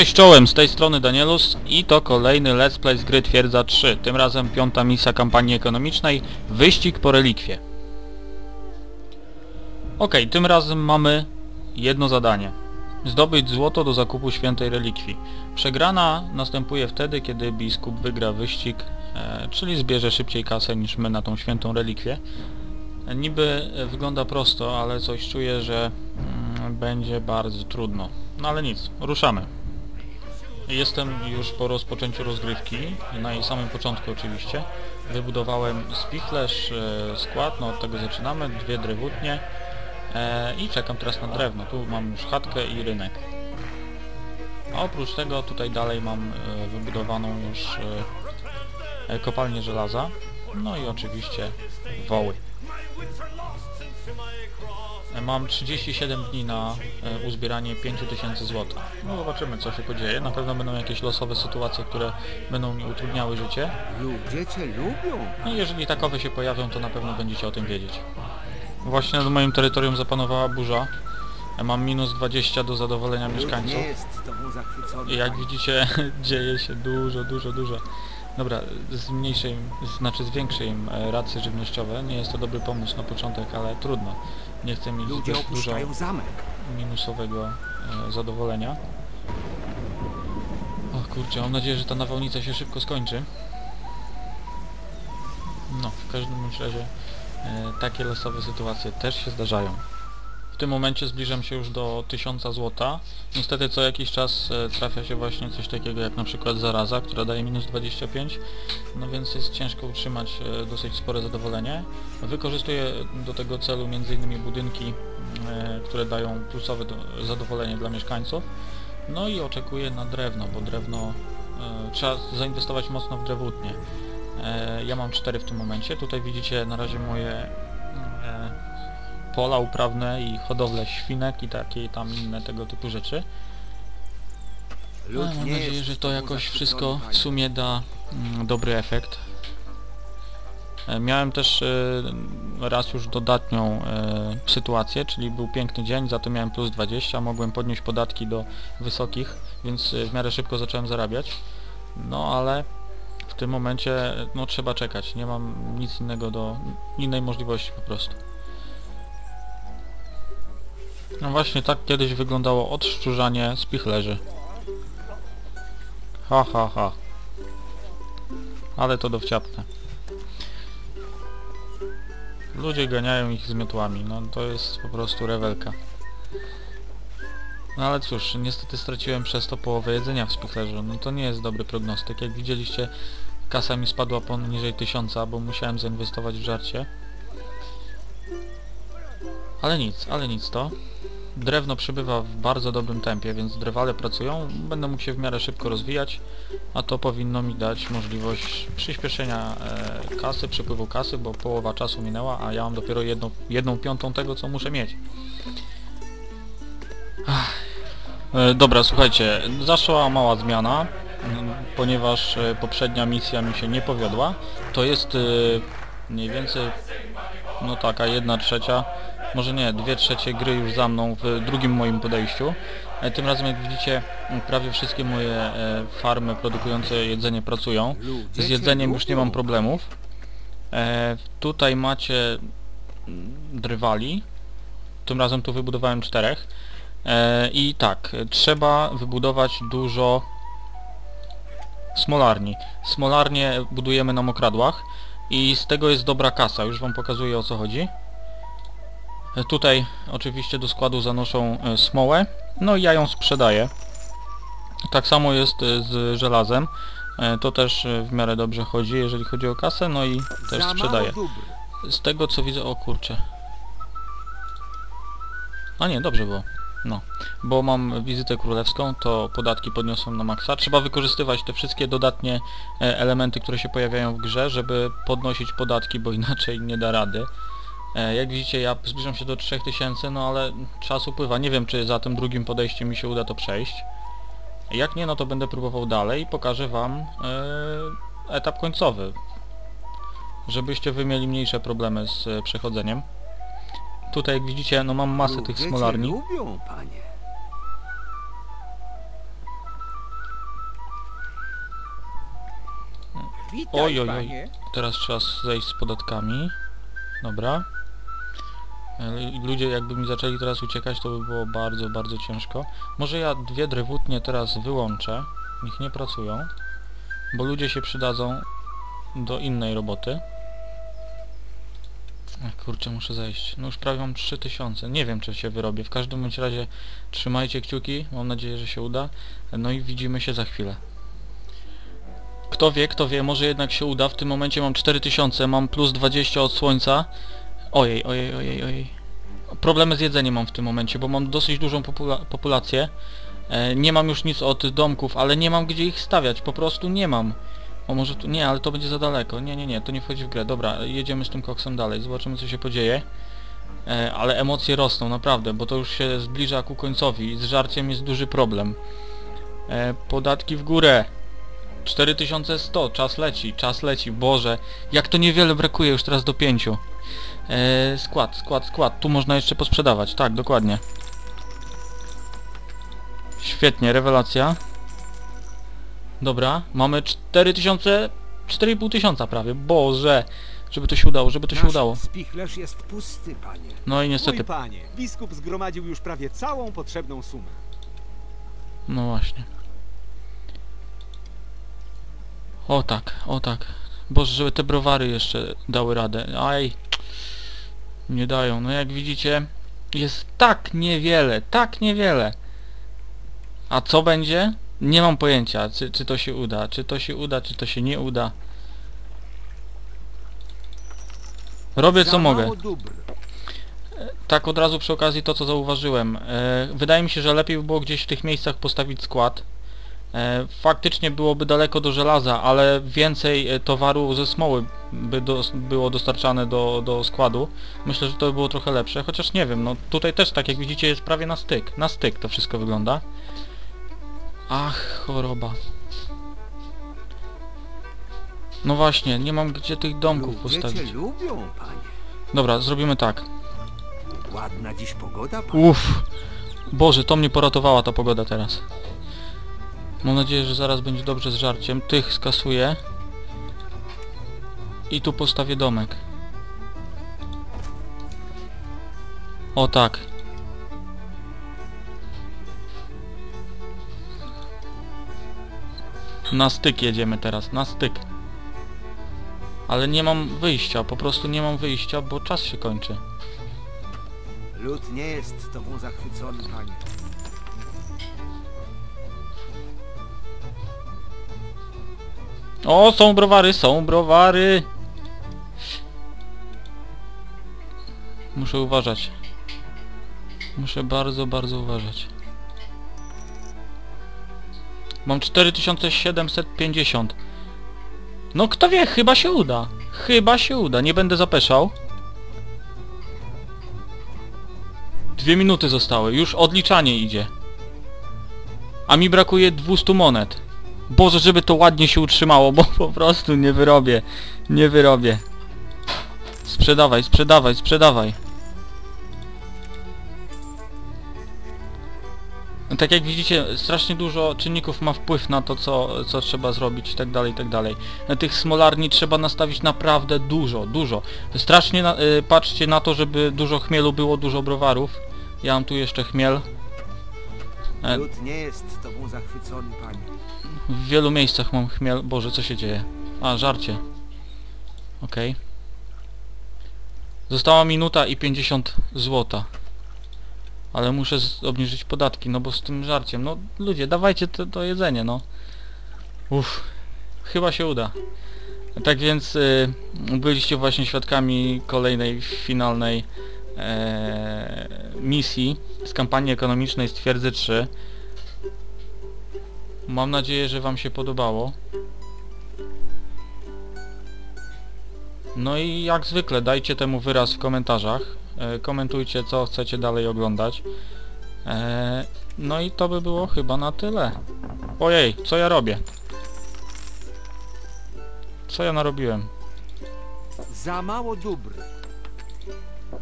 Cześć czołem, z tej strony Danielus i to kolejny Let's Play z gry Twierdza 3. Tym razem piąta misja kampanii ekonomicznej, wyścig po relikwie. Okej, tym razem mamy jedno zadanie. Zdobyć złoto do zakupu świętej relikwii. Przegrana następuje wtedy, kiedy biskup wygra wyścig, e, czyli zbierze szybciej kasę niż my na tą świętą relikwię. Niby wygląda prosto, ale coś czuję, że mm, będzie bardzo trudno. No ale nic, ruszamy. Jestem już po rozpoczęciu rozgrywki, na jej samym początku oczywiście. Wybudowałem spichlerz, e, skład, no od tego zaczynamy, dwie drewutnie e, i czekam teraz na drewno. Tu mam już chatkę i rynek. A oprócz tego tutaj dalej mam e, wybudowaną już kopalnię żelaza, no i oczywiście woły. E, Mam 37 dni na e, uzbieranie 5000 złota. No zobaczymy co się podzieje. Na pewno będą jakieś losowe sytuacje, które będą mi utrudniały życie. Ludzie cię lubią. No i jeżeli takowe się pojawią, to na pewno będziecie o tym wiedzieć. Właśnie nad moim terytorium zapanowała burza. Ja mam minus 20 do zadowolenia mieszkańców. I jak widzicie, dzieje się dużo, dużo, dużo. Dobra, zmniejszę im, znaczy zwiększę im e, racje żywnościowe. Nie jest to dobry pomysł na początek, ale trudno. Nie chcę mieć Ludzie zbyt dużo zamek. minusowego e, zadowolenia. O kurczę, mam nadzieję, że ta nawałnica się szybko skończy. No, w każdym razie e, takie losowe sytuacje też się zdarzają. Tym momencie zbliżam się już do 1000 złota. Niestety co jakiś czas e, trafia się właśnie coś takiego jak na przykład zaraza, która daje minus 25, no więc jest ciężko utrzymać e, dosyć spore zadowolenie. Wykorzystuję do tego celu m.in. budynki, e, które dają plusowe do, zadowolenie dla mieszkańców. No i oczekuję na drewno, bo drewno trzeba zainwestować mocno w drewutnie. Ja mam 4 w tym momencie. Tutaj widzicie na razie moje pola uprawne i hodowlę świnek i takie tam inne tego typu rzeczy. A, mam nadzieję, że to jakoś wszystko w sumie da mm, dobry efekt. E, Miałem też e, raz już dodatnią e, sytuację, czyli był piękny dzień, za to miałem plus 20, mogłem podnieść podatki do wysokich, więc w miarę szybko zacząłem zarabiać. No ale w tym momencie no trzeba czekać, nie mam nic innego do, innej możliwości po prostu. No właśnie tak kiedyś wyglądało odszczurzanie spichlerzy. Ha ha ha. Ale to dowciapne. Ludzie ganiają ich z miotłami, no to jest po prostu rewelka. No ale cóż, niestety straciłem przez to połowę jedzenia w spichlerzu, no to nie jest dobry prognostyk. Jak widzieliście, kasa mi spadła poniżej tysiąca, bo musiałem zainwestować w żarcie. Ale nic, ale nic to. Drewno przybywa w bardzo dobrym tempie, więc drewale pracują. Będę mógł się w miarę szybko rozwijać, a to powinno mi dać możliwość przyspieszenia e, kasy, przepływu kasy, bo połowa czasu minęła, a ja mam dopiero jedną, jedną piątą tego, co muszę mieć. E, dobra, słuchajcie, zaszła mała zmiana, ponieważ e, poprzednia misja mi się nie powiodła. To jest e, mniej więcej no taka jedna trzecia, może nie, dwie trzecie gry już za mną w drugim moim podejściu. E, Tym razem jak widzicie prawie wszystkie moje e, farmy produkujące jedzenie pracują. Z jedzeniem już nie mam problemów. E, tutaj macie mm, drwali. Tym razem tu wybudowałem czterech. I tak, trzeba wybudować dużo smolarni. Smolarnie budujemy na mokradłach i z tego jest dobra kasa. Już wam pokazuję o co chodzi. Tutaj oczywiście do składu zanoszą e, smołę, no i ja ją sprzedaję. Tak samo jest e, z żelazem. E, To też w miarę dobrze chodzi, jeżeli chodzi o kasę, no i też sprzedaję. Z tego co widzę, o kurczę. A nie, dobrze było. No, bo mam wizytę królewską, to podatki podniosłem na maksa. Trzeba wykorzystywać te wszystkie dodatnie elementy, które się pojawiają w grze, żeby podnosić podatki, bo inaczej nie da rady. E, jak widzicie ja zbliżam się do 3000, no ale czas upływa. Nie wiem czy za tym drugim podejściem mi się uda to przejść. Jak nie, no to będę próbował dalej i pokażę Wam e, etap końcowy. Żebyście wy mieli mniejsze problemy z e, przechodzeniem. Tutaj jak widzicie, no mam masę Ludzie tych smolarni. lubią, panie. Witaj, Oj, oj, oj. panie. Teraz trzeba zejść z podatkami. Dobra. Ludzie jakby mi zaczęli teraz uciekać, to by było bardzo, bardzo ciężko. Może ja dwie drewutnie teraz wyłączę. Niech nie pracują. Bo ludzie się przydadzą do innej roboty. Ach, kurczę, muszę zejść. No już prawie mam 3000. Nie wiem, czy się wyrobię. W każdym bądź razie trzymajcie kciuki. Mam nadzieję, że się uda. No i widzimy się za chwilę. Kto wie, kto wie, może jednak się uda. W tym momencie mam 4000, mam plus 20 od słońca. Ojej, ojej, ojej, ojej. Problemy z jedzeniem mam w tym momencie, bo mam dosyć dużą popula populację. E, nie mam już nic od domków, ale nie mam gdzie ich stawiać, po prostu nie mam. O może tu... Nie, ale to będzie za daleko. Nie, nie, nie, to nie wchodzi w grę. Dobra, jedziemy z tym koksem dalej, zobaczymy co się podzieje. E, ale emocje rosną, naprawdę, bo to już się zbliża ku końcowi. Z żarciem jest duży problem. E, podatki w górę. 4100, czas leci, czas leci, Boże, jak to niewiele brakuje już teraz do 5. Eee, skład, skład, skład, tu można jeszcze posprzedawać, tak, dokładnie. Świetnie, rewelacja. Dobra, mamy 4000, 4500 prawie, Boże, żeby to się udało, żeby to się Nasz udało. spichlerz jest pusty, panie. No i Mój niestety, panie, biskup zgromadził już prawie całą potrzebną sumę. no właśnie. O tak, o tak. Boże, żeby te browary jeszcze dały radę. Aj. Nie dają. No jak widzicie, jest tak niewiele, tak niewiele. A co będzie? Nie mam pojęcia, czy, czy to się uda. Czy to się uda, czy to się nie uda. Robię co mogę. dóbr. Tak od razu przy okazji to co zauważyłem. E, wydaje mi się, że lepiej by było gdzieś w tych miejscach postawić skład. E, faktycznie byłoby daleko do żelaza, ale więcej e, towaru ze smoły by dos było dostarczane do, do składu. Myślę, że to by było trochę lepsze, chociaż nie wiem, no tutaj też tak jak widzicie jest prawie na styk. Na styk to wszystko wygląda. Ach, choroba. No właśnie, nie mam gdzie tych domków postawić. lubią, panie. Dobra, zrobimy tak. Ładna dziś pogoda, panie. Uff. Boże, to mnie poratowała ta pogoda teraz. Mam nadzieję, że zaraz będzie dobrze z żarciem. Tych skasuję. I tu postawię domek. O tak. Na styk jedziemy teraz, na styk. Ale nie mam wyjścia, po prostu nie mam wyjścia, bo czas się kończy. Lud nie jest tobą zachwycony, panie. O, są browary, są browary! Muszę uważać. Muszę bardzo, bardzo uważać. Mam 4750. No kto wie, chyba się uda. Chyba się uda, nie będę zapeszał. Dwie minuty zostały, już odliczanie idzie. A mi brakuje 200 monet. Boże, żeby to ładnie się utrzymało, bo po prostu nie wyrobię. Nie wyrobię. Sprzedawaj, sprzedawaj, sprzedawaj. No Tak jak widzicie, strasznie dużo czynników ma wpływ na to, co, co trzeba zrobić i tak dalej, i tak dalej. Na tych smolarni trzeba nastawić naprawdę dużo, dużo. Strasznie na, y, patrzcie na to, żeby dużo chmielu było, dużo browarów. Ja mam tu jeszcze chmiel. E, Lud nie jest tobą zachwycony, panie. W wielu miejscach mam chmiel... Boże, co się dzieje? A, żarcie. Okej. Została minuta i 50 złota. Ale muszę obniżyć podatki, no bo z tym żarciem... No, ludzie, dawajcie to, to jedzenie, no. Uff. Chyba się uda. Tak więc y, byliście właśnie świadkami kolejnej, finalnej e, misji z kampanii ekonomicznej z Twierdzy 3. Mam nadzieję, że Wam się podobało. No i jak zwykle dajcie temu wyraz w komentarzach. E, komentujcie co chcecie dalej oglądać. E, no i to by było chyba na tyle. Ojej, co ja robię? Co ja narobiłem? Za mało dóbr.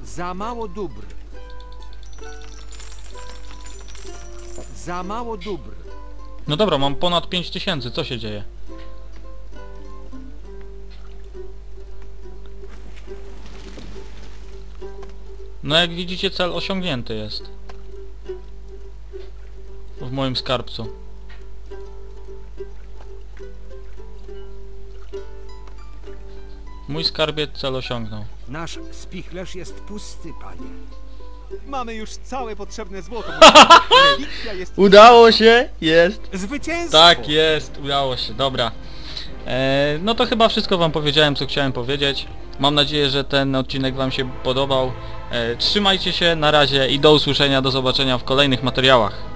Za mało dóbr. Za mało dóbr. No dobra, mam ponad 5000, co się dzieje? No jak widzicie cel osiągnięty jest. W moim skarbcu. Mój skarbiec cel osiągnął. Nasz spichlerz jest pusty, panie. Mamy już całe potrzebne złoto. Relikwia jest Udało się! Jest! zwycięstwo. Tak jest, udało się, dobra. E, no to chyba wszystko wam powiedziałem, co chciałem powiedzieć. Mam nadzieję, że ten odcinek wam się podobał. E, trzymajcie się, na razie i do usłyszenia, do zobaczenia w kolejnych materiałach.